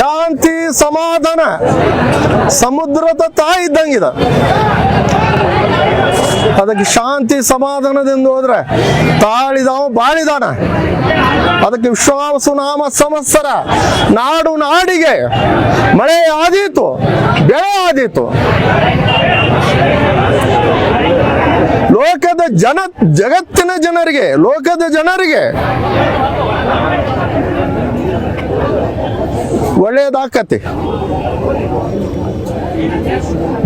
ಶಾಂತಿ ಸಮಾಧಾನ. ಸಮುದ್ರದ ತಾಯಿ ಇದ್ದಂಗಿದ. ಅದಕ್ಕೆ ಶಾಂತಿ ಸಮಾಧಾನದಿಂದ ಹೋದ್ರೆ ತಾಳಿದವ ಬಾಳಿದಾನ. ಅದಕ್ಕೆ ವಿಶ್ವಾಸು ನಾಮ ಸಂವತ್ಸರ ನಾಡು ನಾಡಿಗೆ ಮಳೆ ಆದೀತು, ಬೆಳೆ ಆದೀತು. ಲೋಕದ ಜನ, ಜಗತ್ತಿನ ಜನರಿಗೆ, ಲೋಕದ ಜನರಿಗೆ ಒಳ್ಳೇದಾಕತಿ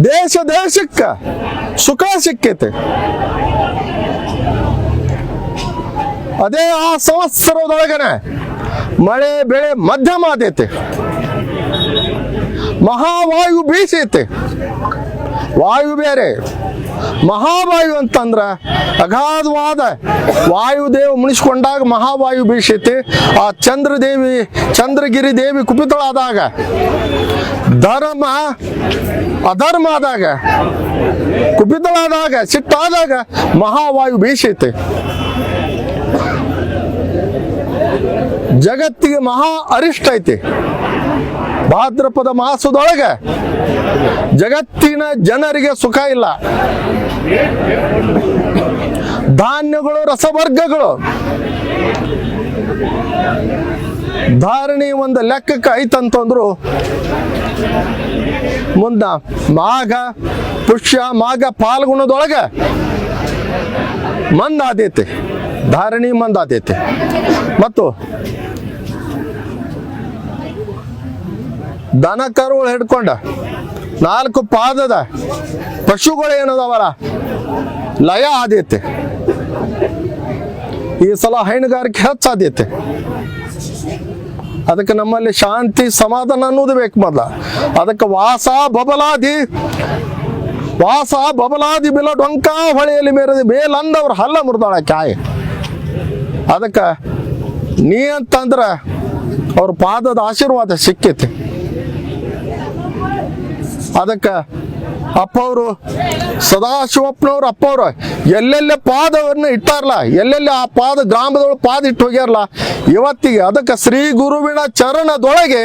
ದೇಶ ದೇಶಕ್ಕ ಸುಖ ಸಿಕ್ಕೈತೆ. ಅದೇ ಆ ಸಂವತ್ಸರದೊಳಗನೆ ಮಳೆ, ಬೆಳೆ, ಮಧ್ಯಮ ಆದೈತೆ. ಮಹಾವಾಯು ಬೀಸೈತೆ. ವಾಯು ಬೇರೆ. ಮಹಾವಾಯು ಅಂತಂದ್ರ ಅಗಾಧವಾದ ವಾಯುದೇವ ಮುನಿಸ್ಕೊಂಡಾಗ ಮಹಾವಾಯು ಬೀಸೈತಿ ಆ ಚಂದ್ರದೇವಿ, ಚಂದ್ರಗಿರಿ ದೇವಿ ಕುಪಿತಳಾದಾಗ, ಧರ್ಮ ಅಧರ್ಮ ಆದಾಗ, ಕುಪಿತಳಾದಾಗ, ಸಿಟ್ಟಾದಾಗ ಮಹಾವಾಯು ಬೀಸೈತಿ ಜಗತ್ತಿಗೆ ಮಹಾ ಅರಿಷ್ಟ ಐತಿ. ಭಾದ್ರಪದ ಮಾಸದೊಳಗೆ ಜಗತ್ತಿನ ಜನರಿಗೆ ಸುಖ ಇಲ್ಲ. ಧಾನ್ಯಗಳು, ರಸವರ್ಗಗಳು. ಧಾರಣಿ ಒಂದು ಲೆಕ್ಕಕ್ಕೆ ಐತಂತಂದ್ರು ಮುಂದ ಮಾಘ, ಪುಷ್ಯ, ಮಾಘ ಪಾಲ್ಗುಣದೊಳಗೆ ಮಂದಾದೈತಿ ಧಾರಣಿ ಮಂದಾದೈತಿ ಮತ್ತು ದನ ಕರುಗಳು ಹಿಡ್ಕೊಂಡ. ನಾಲ್ಕು ಪಾದದ ಪಶುಗಳು ಏನದವಲ್ಲ ಲಯ ಆದ್ಯತೆ ಈ ಸಲ ಹೈನುಗಾರಿಕೆ ಹೆಚ್ಚಾದೈತೆ ಅದಕ್ಕೆ ನಮ್ಮಲ್ಲಿ ಶಾಂತಿ ಸಮಾಧಾನ ಅನ್ನೋದು ಬೇಕು ಮೊದಲ. ಅದಕ್ಕೆ ವಾಸ ಬಬಲಾದಿ ವಾಸ ಬಬಲಾದಿ ಬಿಲ ಡೊಂಕ ಹೊಳೆಯಲ್ಲಿ ಮೇರದಿ ಮೇಲಂದವ್ರು ಹಲ್ಲ ಮುರಿದಾಳ ಕಾಯಿ ಅದಕ್ಕೆ ನೀ ಅಂತಂದ್ರ ಅವ್ರ ಪಾದದ ಆಶೀರ್ವಾದ ಸಿಕ್ಕೈತಿ ಅದಕ್ಕೆ ಅಪ್ಪವರು, ಸದಾಶಿವಪ್ಪನವ್ರು ಅಪ್ಪವ್ರು, ಎಲ್ಲೆಲ್ಲೇ ಪಾದವನ್ನು ಇಟ್ಟಾರಲ್ಲ ಎಲ್ಲೆಲ್ಲಿ ಆ ಪಾದ ಗ್ರಾಮದೊಳಗೆ ಪಾದ ಇಟ್ಟು ಹೋಗ್ಯಾರಲ್ಲ ಇವತ್ತಿಗೆ ಅದಕ್ಕೆ ಶ್ರೀ ಗುರುವಿನ ಚರಣದೊಳಗೆ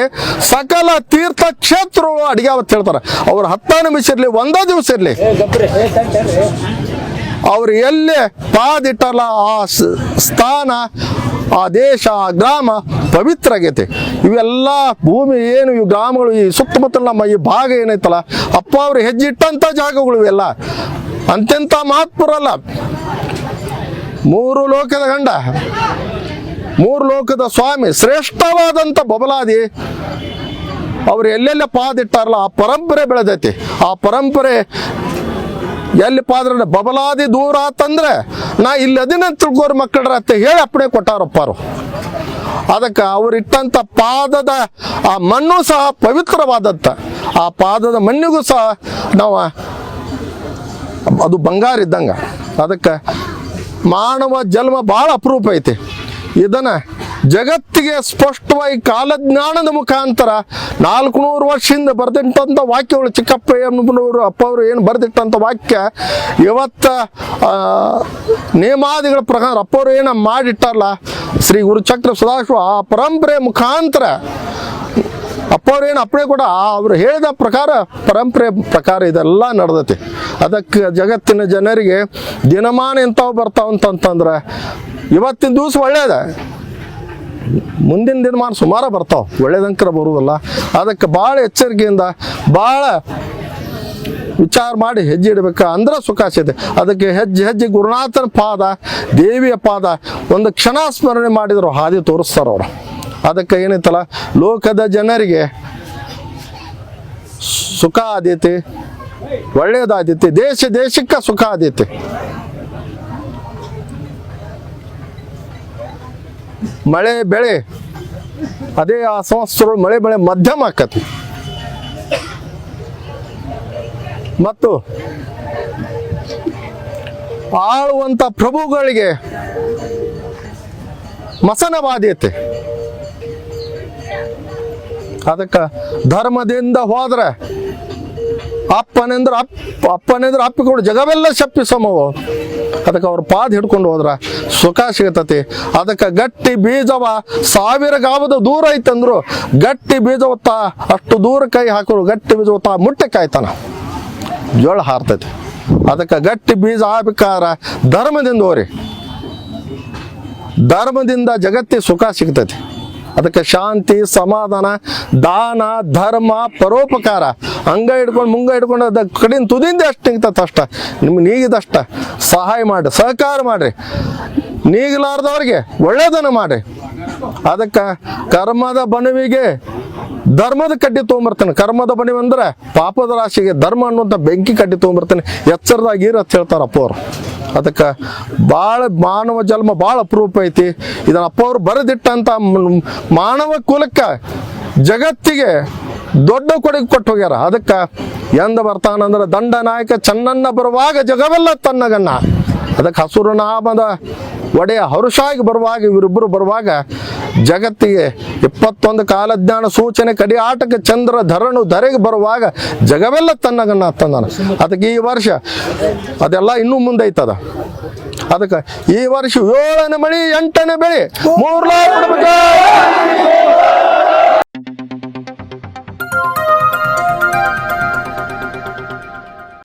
ಸಕಲ ತೀರ್ಥ ಕ್ಷೇತ್ರಗಳು ಅಡಿಗೆ ಹೇಳ್ತಾರೆ. ಅವ್ರು ಹತ್ತ ನಿಮಿಷ ಇರಲಿ, ಒಂದೇ ದಿವಸ ಇರಲಿ. ಅವ್ರು ಎಲ್ಲೇ ಪಾದ ಇಟ್ಟಾರಲ್ಲ ಆ ಸ್ಥಾನ ಆ ದೇಶ, ಆ ಗ್ರಾಮ ಪವಿತ್ರ ಆಗೈತೆ. ಇವೆಲ್ಲ ಭೂಮಿ ಏನು, ಈ ಗ್ರಾಮಗಳು, ಈ ಸುತ್ತಮುತ್ತಲ ನಮ್ಮ ಈ ಭಾಗ ಏನೈತಲ್ಲ, ಅಪ್ಪ ಅವ್ರು ಹೆಜ್ಜೆ ಇಟ್ಟಂಥ ಜಾಗಗಳು ಇವೆಲ್ಲ. ಅಂತೆಂಥ ಮಹತ್ವರಲ್ಲ ಮೂರು ಲೋಕದ ಗಂಡ, ಮೂರು ಲೋಕದ ಸ್ವಾಮಿ ಶ್ರೇಷ್ಠವಾದಂಥ ಬಬಲಾದಿ, ಅವ್ರು ಎಲ್ಲೆಲ್ಲ ಪಾದಿಟ್ಟಾರಲ್ಲ, ಆ ಪರಂಪರೆ ಬೆಳೆದೈತಿ. ಆ ಪರಂಪರೆ ಎಲ್ಲಿ ಪಾದ್ರ ಬಬಲಾದಿ ದೂರ ಆತಂದ್ರೆ ನಾ ಇಲ್ಲಿ ಅದಿನ ತಿಳ್ಕೋರ್ ಮಕ್ಕಳ್ರ ಅಂತ ಹೇಳಿ ಅಪ್ಪಣೆ ಕೊಟ್ಟಾರಪ್ಪಾರು. ಅದಕ್ಕೆ ಅವರಿಟ್ಟಂಥ ಪಾದದ ಆ ಮಣ್ಣು ಸಹ ಪವಿತ್ರವಾದಂತ. ಆ ಪಾದದ ಮಣ್ಣಿಗೂ ಸಹ ನಾವು ಅದು ಬಂಗಾರ ಇದ್ದಂಗ. ಅದಕ್ಕೆ ಮಾನವ ಜನ್ಮ ಭಾಳ ಅಪರೂಪ ಐತಿ. ಇದನ್ನ ಜಗತ್ತಿಗೆ ಸ್ಪಷ್ಟವಾಗಿ ಕಾಲಜ್ಞಾನದ ಮುಖಾಂತರ ನಾಲ್ಕು ನೂರು ವರ್ಷದಿಂದ ಬರೆದಿಟ್ಟಂಥ ವಾಕ್ಯಗಳು ಚಿಕ್ಕಪ್ಪ ಎಮ್ಮನವರು ಅಪ್ಪ ಅವರು ಏನು ಬರೆದಿಟ್ಟಂಥ ವಾಕ್ಯ, ಇವತ್ತ ನೇಮಾದಿಗಳ ಪ್ರಕಾರ ಅಪ್ಪವರು ಏನು ಮಾಡಿಟ್ಟಾರಲ್ಲ, ಶ್ರೀ ಗುರುಚಕ್ರ ಸದಾಶಿವ, ಆ ಪರಂಪರೆ ಮುಖಾಂತರ ಅಪ್ಪವ್ರು ಏನು ಅಪ್ಪಣೆ ಕೂಡ ಅವ್ರು ಹೇಳಿದ ಪ್ರಕಾರ ಪರಂಪರೆ ಪ್ರಕಾರ ಇದೆಲ್ಲ ನಡೆದೈತಿ. ಅದಕ್ಕೆ ಜಗತ್ತಿನ ಜನರಿಗೆ ದಿನಮಾನ ಎಂಥವು ಬರ್ತಾವಂತಂತಂದ್ರೆ, ಇವತ್ತಿನ ದಿವಸ ಒಳ್ಳೇದ? ಮುಂದಿನ ದಿನಮಾನ ಸುಮಾರು ಬರ್ತಾವ. ಒಳ್ಳೇದಂಕರ ಬರುವುದಲ್ಲ ಅದಕ್ಕೆ ಭಾಳ ಎಚ್ಚರಿಕೆಯಿಂದ ಭಾಳ ವಿಚಾರ ಮಾಡಿ ಹೆಜ್ಜೆ ಇಡಬೇಕು. ಅಂದ್ರೆ ಸುಖ ಅದಕ್ಕೆ ಹೆಜ್ಜೆ ಹೆಜ್ಜೆ ಗುರುನಾಥನ ಪಾದ, ದೇವಿಯ ಪಾದ ಒಂದು ಕ್ಷಣ ಸ್ಮರಣೆ ಮಾಡಿದ್ರು ಹಾದಿ ತೋರಿಸ್ತಾರ ಅವರು. ಅದಕ್ಕೆ ಏನೈತಲ್ಲ, ಲೋಕದ ಜನರಿಗೆ ಸುಖ ಆದ್ಯತೆ ಒಳ್ಳೇದಾದ್ಯತೆ ದೇಶ ದೇಶಕ್ಕೆ ಸುಖ ಆದೈತಿ. ಮಳೆ ಬೆಳೆ, ಅದೇ ಆ ಸಂವತ್ಸರ ಮಳೆ ಬೆಳೆ ಮಧ್ಯಮ ಆಕತಿ. ಮತ್ತು ಆಳುವಂತ ಪ್ರಭುಗಳಿಗೆ ಮಸನ ಬಾಧ್ಯತೆ ಅದಕ್ಕೆ ಧರ್ಮದಿಂದ ಹೋದ್ರೆ ಅಪ್ಪನೆಂದ್ರೆ ಅಪ್ಪ, ಅಪ್ಪನೆಂದ್ರೆ ಅಪ್ಪಿಕೊಂಡು ಜಗವೆಲ್ಲ ಶಪ್ಪಿ ಸಮವು ಅದಕ್ಕೆ ಅವ್ರ ಪಾದ ಹಿಡ್ಕೊಂಡು ಹೋದ್ರ ಸುಖ ಸಿಗತತಿ. ಅದಕ್ಕೆ ಗಟ್ಟಿ ಬೀಜವ ಸಾವಿರ ಗಾವದ ದೂರ ಐತಂದ್ರು, ಗಟ್ಟಿ ಬೀಜವತ್ತ ಅಷ್ಟು ದೂರ ಕೈ ಹಾಕೋರು, ಗಟ್ಟಿ ಬೀಜವತ್ತ ಮುಟ್ಟೆ ಕಾಯ್ತಾನ. ಜೋಳ ಹಾರ್ತೈತಿ. ಅದಕ್ಕೆ ಗಟ್ಟಿ ಬೀಜ ಆಗ್ಬೇಕಾರ ಧರ್ಮದಿಂದ ಹೋರಿ. ಧರ್ಮದಿಂದ ಜಗತ್ತಿ ಸುಖ ಸಿಗ್ತೈತಿ. ಅದಕ್ಕೆ ಶಾಂತಿ, ಸಮಾಧಾನ, ದಾನ, ಧರ್ಮ, ಪರೋಪಕಾರ ಹಂಗ ಹಿಡ್ಕೊಂಡು ಮುಂಗ ಹಿಡ್ಕೊಂಡು ಅದ ಕಡಿನ ತುದಿಂದ ಅಷ್ಟು ನಿಂತತ್ ಅಷ್ಟ. ನಿಮ್ಗೆ ನೀಗಿದಷ್ಟ ಸಹಾಯ ಮಾಡಿ ಸಹಕಾರ ಮಾಡ್ರಿ. ನೀಗಲಾರ್ದವ್ರಿಗೆ ಒಳ್ಳೇದನ್ನ ಮಾಡಿ ಅದಕ್ಕೆ ಕರ್ಮದ ಬಣವಿಗೆ ಧರ್ಮದ ಕಡ್ಡಿ ತೊಗೊಂಬರ್ತಾನೆ. ಕರ್ಮದ ಬಣಿ ಅಂದ್ರೆ ಪಾಪದ ರಾಶಿಗೆ ಧರ್ಮ ಅನ್ನುವಂಥ ಬೆಂಕಿ ಕಡ್ಡಿ ತೊಗೊಂಬರ್ತಾನೆ. ಎಚ್ಚರದಾಗ ಇರ ಅಂತ ಹೇಳ್ತಾರೆ ಅಪ್ಪ ಅವ್ರು. ಅದಕ್ಕೆ ಭಾಳ ಮಾನವ ಜನ್ಮ ಭಾಳ ಅಪರೂಪ ಐತಿ. ಇದನ್ನ ಅಪ್ಪ ಅವ್ರು ಬರೆದಿಟ್ಟಂತ ಮಾನವ ಕುಲಕ್ಕೆ ಜಗತ್ತಿಗೆ ದೊಡ್ಡ ಕೊಡುಗೆ ಕೊಟ್ಟು ಹೋಗ್ಯಾರ ಅದಕ್ಕೆ ಎಂದ ಬರ್ತಾನಂದ್ರೆ ದಂಡ ನಾಯಕ ಚನ್ನನ್ನ ಬರುವಾಗ ಜಗವೆಲ್ಲ ತನ್ನಗನ್ನ ಅದಕ್ಕೆ ಹಸುರು ನಾಮದ ಒಡೆಯ ಹರುಷಾಗಿ ಬರುವಾಗ ಇವರಿಬ್ಬರು ಬರುವಾಗ ಜಗತ್ತಿಗೆ ಇಪ್ಪತ್ತೊಂದು ಕಾಲಜ್ಞಾನ ಸೂಚನೆ ಕಡಿ ಆಟಕ್ಕೆ ಚಂದ್ರ ಧರಣು ಧರೆಗೆ ಬರುವಾಗ ಜಗವೆಲ್ಲ ತನ್ನಗಣ್ಣ ತಂದಾನ. ಅದಕ್ಕೆ ಈ ವರ್ಷ ಅದೆಲ್ಲ ಇನ್ನೂ ಮುಂದೆ ಐತದ ಅದಕ್ಕೆ ಈ ವರ್ಷ ಏಳನೇ ಮಳಿ, ಎಂಟನೇ ಬೆಳಿ. ಮೂರ್ಲಾ